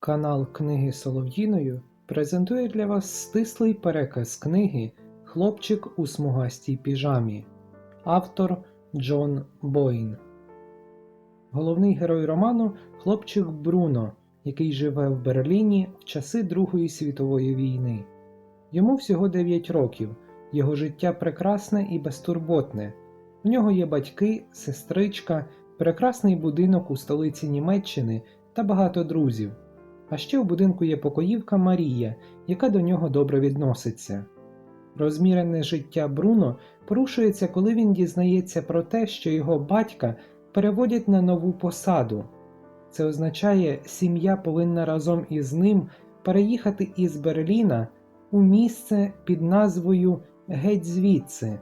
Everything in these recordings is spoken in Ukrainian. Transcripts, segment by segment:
Канал Книги Солов'їною презентує для вас стислий переказ книги Хлопчик у смугастій піжамі. Автор Джон Бойн. Головний герой роману хлопчик Бруно, який живе в Берліні в часи Другої світової війни. Йому всього 9 років, його життя прекрасне і безтурботне. В нього є батьки, сестричка, прекрасний будинок у столиці Німеччини та багато друзів. А ще в будинку є покоївка Марія, яка до нього добре відноситься. Розмірене життя Бруно порушується, коли він дізнається про те, що його батька переводять на нову посаду. Це означає, сім'я повинна разом із ним переїхати із Берліна у місце під назвою Геть звідси.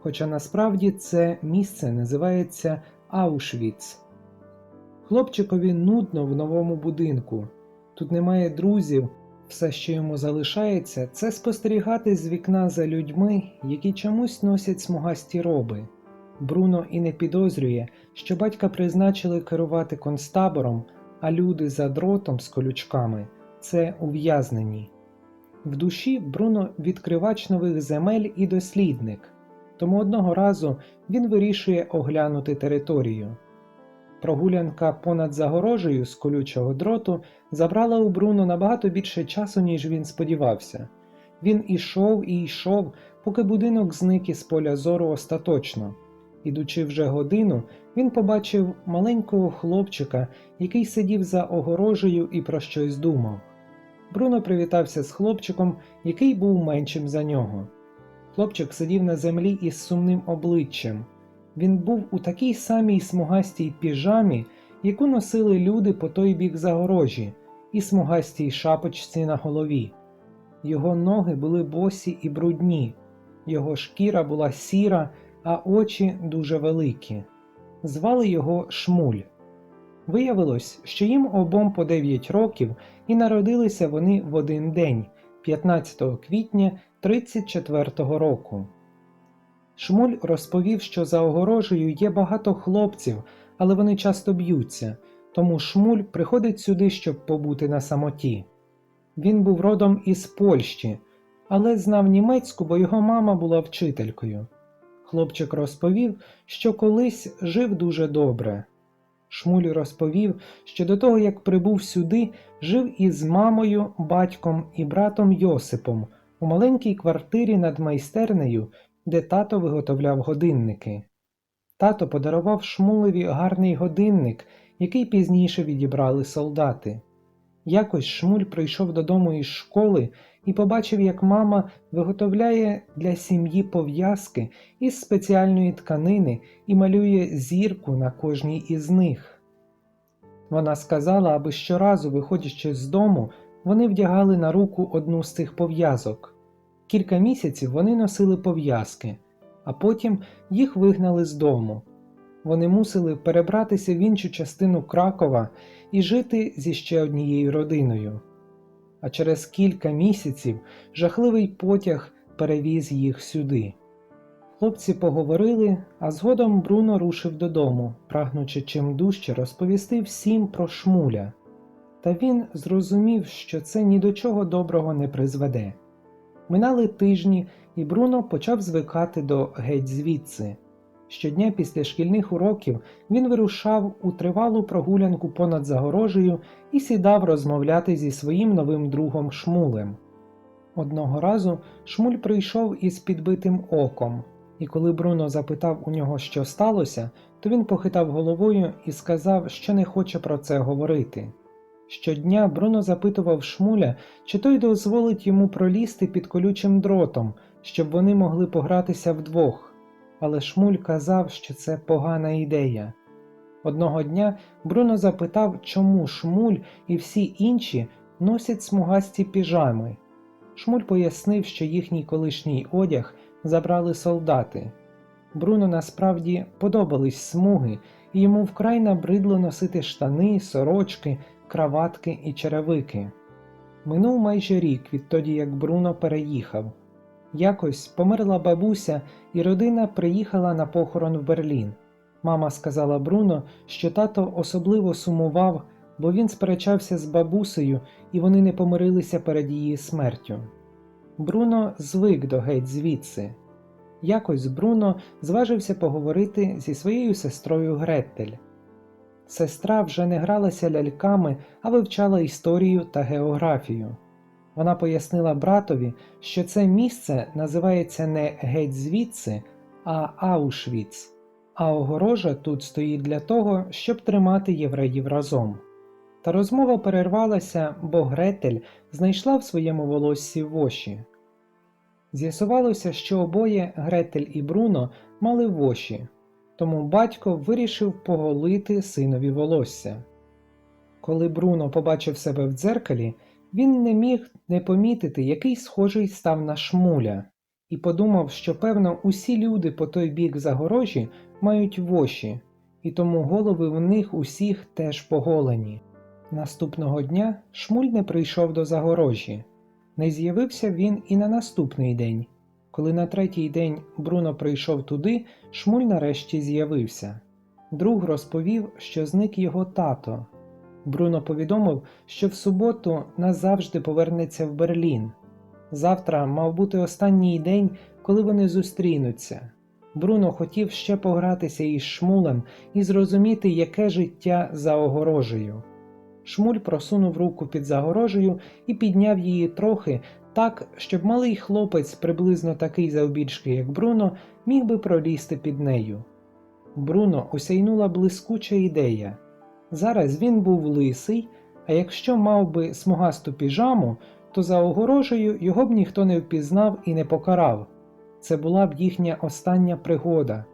Хоча насправді це місце називається Аушвіц. Хлопчикові нудно в новому будинку. Тут немає друзів, все, що йому залишається, це спостерігати з вікна за людьми, які чомусь носять смугасті роби. Бруно і не підозрює, що батька призначили керувати концтабором, а люди за дротом з колючками це ув'язнені. В душі Бруно відкривач нових земель і дослідник, тому одного разу він вирішує оглянути територію. Прогулянка понад загорожею з колючого дроту забрала у Бруно набагато більше часу, ніж він сподівався. Він ішов і йшов, поки будинок зник із поля зору остаточно. Ідучи вже годину, він побачив маленького хлопчика, який сидів за огорожею і про щось думав. Бруно привітався з хлопчиком, який був меншим за нього. Хлопчик сидів на землі із сумним обличчям. Він був у такій самій смугастій піжамі, яку носили люди по той бік загорожі, і смугастій шапочці на голові. Його ноги були босі і брудні, його шкіра була сіра, а очі дуже великі. Звали його Шмуль. Виявилось, що їм обом по 9 років і народилися вони в один день, 15 квітня 34-го року. Шмуль розповів, що за огорожею є багато хлопців, але вони часто б'ються, тому Шмуль приходить сюди, щоб побути на самоті. Він був родом із Польщі, але знав німецьку, бо його мама була вчителькою. Хлопчик розповів, що колись жив дуже добре. Шмуль розповів, що до того, як прибув сюди, жив із мамою, батьком і братом Йосипом у маленькій квартирі над майстернею, де тато виготовляв годинники. Тато подарував Шмулеві гарний годинник, який пізніше відібрали солдати. Якось Шмуль прийшов додому із школи і побачив, як мама виготовляє для сім'ї пов'язки із спеціальної тканини і малює зірку на кожній із них. Вона сказала, аби щоразу, виходячи з дому, вони вдягали на руку одну з цих пов'язок. Кілька місяців вони носили пов'язки, а потім їх вигнали з дому. Вони мусили перебратися в іншу частину Кракова і жити зі ще однією родиною. А через кілька місяців жахливий потяг перевіз їх сюди. Хлопці поговорили, а згодом Бруно рушив додому, прагнучи чим дужче розповісти всім про шмуля. Та він зрозумів, що це ні до чого доброго не призведе. Минали тижні, і Бруно почав звикати до геть звідси. Щодня після шкільних уроків він вирушав у тривалу прогулянку понад загорожею і сідав розмовляти зі своїм новим другом Шмулем. Одного разу Шмуль прийшов із підбитим оком, і коли Бруно запитав у нього, що сталося, то він похитав головою і сказав, що не хоче про це говорити. Щодня Бруно запитував Шмуля, чи той дозволить йому пролізти під колючим дротом, щоб вони могли погратися вдвох, але Шмуль казав, що це погана ідея. Одного дня Бруно запитав, чому Шмуль і всі інші носять смугасті піжами. Шмуль пояснив, що їхній колишній одяг забрали солдати. Бруно насправді подобались смуги, і йому вкрай набридло носити штани, сорочки, краватки і черевики. Минув майже рік відтоді, як Бруно переїхав. Якось померла бабуся, і родина приїхала на похорон в Берлін. Мама сказала Бруно, що тато особливо сумував, бо він сперечався з бабусею, і вони не помирилися перед її смертю. Бруно звик до геть звідси. Якось Бруно зважився поговорити зі своєю сестрою Гретель. Сестра вже не гралася ляльками, а вивчала історію та географію. Вона пояснила братові, що це місце називається не геть звідси, а Аушвіц, а огорожа тут стоїть для того, щоб тримати євреїв разом. Та розмова перервалася, бо Гретель знайшла в своєму волоссі воші. З'ясувалося, що обоє Гретель і Бруно мали воші, тому батько вирішив поголити синові волосся. Коли Бруно побачив себе в дзеркалі, він не міг не помітити, який схожий став на шмуля, і подумав, що певно усі люди по той бік загорожі мають воші, і тому голови в них усіх теж поголені. Наступного дня шмуль не прийшов до загорожі. Не з'явився він і на наступний день. Коли на третій день Бруно прийшов туди, шмуль нарешті з'явився. Друг розповів, що зник його тато. Бруно повідомив, що в суботу назавжди повернеться в Берлін. Завтра мав бути останній день, коли вони зустрінуться. Бруно хотів ще погратися із шмулем і зрозуміти, яке життя за огорожею. Шмуль просунув руку під загорожею і підняв її трохи так, щоб малий хлопець, приблизно такий завбільшки, як Бруно, міг би пролізти під нею. Бруно осяйнула блискуча ідея. Зараз він був лисий, а якщо мав би смугасту піжаму, то за огорожею його б ніхто не впізнав і не покарав. Це була б їхня остання пригода.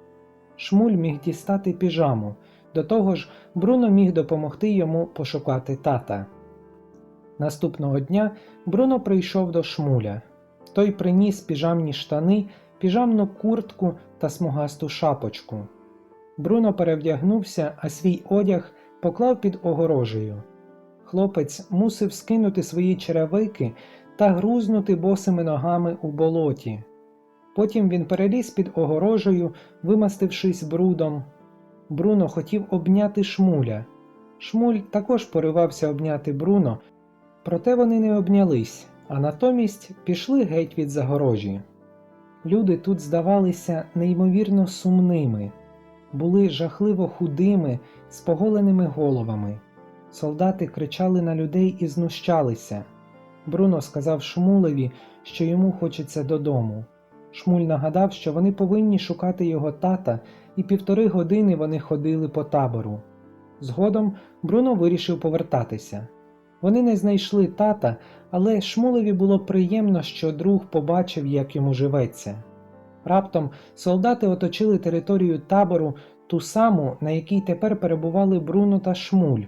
Шмуль міг дістати піжаму, до того ж, Бруно міг допомогти йому пошукати тата. Наступного дня Бруно прийшов до шмуля. Той приніс піжамні штани, піжамну куртку та смугасту шапочку. Бруно перевдягнувся, а свій одяг поклав під огорожею. Хлопець мусив скинути свої черевики та грузнути босими ногами у болоті. Потім він переліз під огорожею, вимастившись брудом. Бруно хотів обняти шмуля. Шмуль також поривався обняти Бруно, проте вони не обнялись, а натомість пішли геть від загорожі. Люди тут здавалися неймовірно сумними, були жахливо худими, з поголеними головами. Солдати кричали на людей і знущалися. Бруно сказав Шмулеві, що йому хочеться додому. Шмуль нагадав, що вони повинні шукати його тата, і півтори години вони ходили по табору. Згодом Бруно вирішив повертатися. Вони не знайшли тата, але Шмулеві було приємно, що друг побачив, як йому живеться. Раптом солдати оточили територію табору, ту саму, на якій тепер перебували Бруно та Шмуль.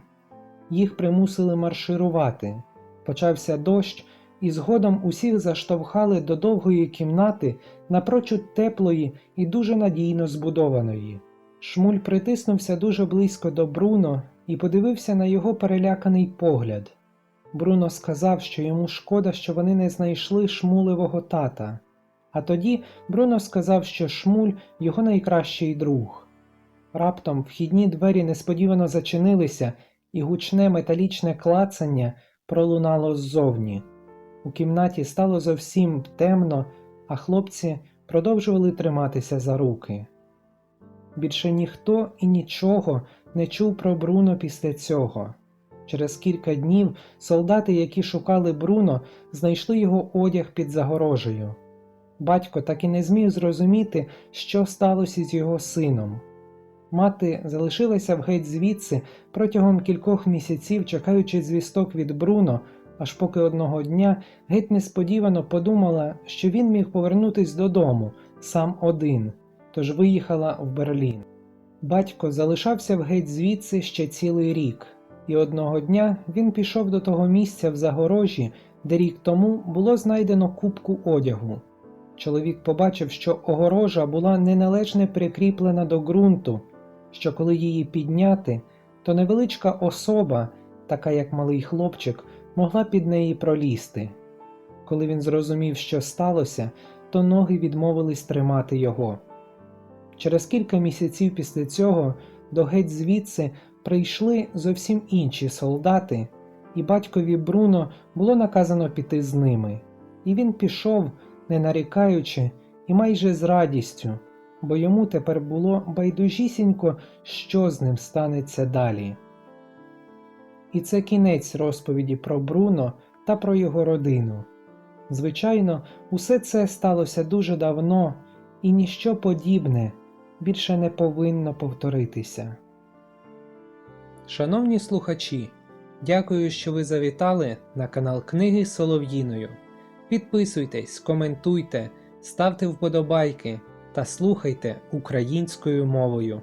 Їх примусили марширувати. Почався дощ, і згодом усіх заштовхали до довгої кімнати, напрочуд теплої і дуже надійно збудованої. Шмуль притиснувся дуже близько до Бруно і подивився на його переляканий погляд. Бруно сказав, що йому шкода, що вони не знайшли шмулевого тата. А тоді Бруно сказав, що Шмуль його найкращий друг. Раптом вхідні двері несподівано зачинилися, і гучне металічне клацання пролунало ззовні. У кімнаті стало зовсім темно, а хлопці продовжували триматися за руки. Більше ніхто і нічого не чув про Бруно після цього. Через кілька днів солдати, які шукали Бруно, знайшли його одяг під загорожею. Батько так і не зміг зрозуміти, що сталося з його сином. Мати залишилася в геть звідси протягом кількох місяців, чекаючи звісток від Бруно, аж поки одного дня геть несподівано подумала, що він міг повернутись додому сам один, тож виїхала в Берлін. Батько залишався в геть звідси ще цілий рік, і одного дня він пішов до того місця в загорожі, де рік тому було знайдено кубку одягу. Чоловік побачив, що огорожа була неналежне прикріплена до ґрунту, що коли її підняти, то невеличка особа, така як малий хлопчик, могла під неї пролізти. Коли він зрозумів, що сталося, то ноги відмовились тримати його. Через кілька місяців після цього до геть звідси прийшли зовсім інші солдати, і батькові Бруно було наказано піти з ними. І він пішов, не нарікаючи, і майже з радістю, бо йому тепер було байдужісінько, що з ним станеться далі. І це кінець розповіді про Бруно та про його родину. Звичайно, усе це сталося дуже давно, і ніщо подібне більше не повинно повторитися. Шановні слухачі, дякую, що ви завітали на канал Книги Солов'їною. Підписуйтесь, коментуйте, ставте вподобайки та слухайте українською мовою.